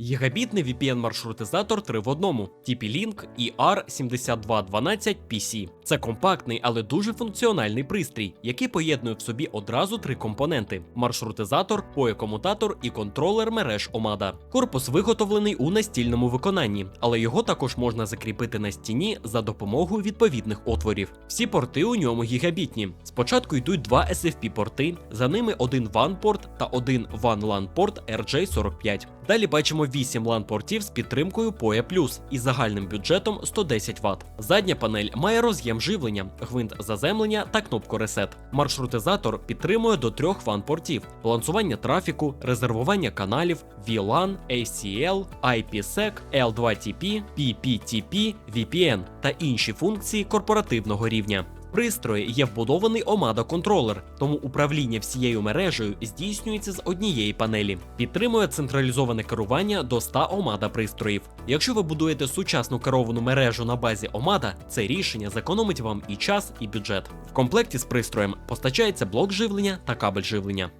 Гігабітний VPN-маршрутизатор 3 в одному TP-Link ER7212 PC. Це компактний, але дуже функціональний пристрій, який поєднує в собі одразу три компоненти: маршрутизатор, POE-комутатор і контролер мереж Omada. Корпус виготовлений у настільному виконанні, але його також можна закріпити на стіні за допомогою відповідних отворів. Всі порти у ньому гігабітні. Спочатку йдуть два SFP-порти, за ними один WAN-порт та один WAN-LAN-порт RJ45. Далі бачимо 8 LAN-портів з підтримкою PoE+, із загальним бюджетом 110 Вт. Задня панель має роз'єм живлення, гвинт заземлення та кнопку Reset. Маршрутизатор підтримує до трьох WAN-портів: балансування трафіку, резервування каналів, VLAN, ACL, IPsec, L2TP, PPTP, VPN та інші функції корпоративного рівня. Пристрої є вбудований Omada контролер, тому управління всією мережею здійснюється з однієї панелі. Підтримує централізоване керування до 100 Omada пристроїв. Якщо ви будуєте сучасну керовану мережу на базі Omada, це рішення зекономить вам і час, і бюджет. В комплекті з пристроєм постачається блок живлення та кабель живлення.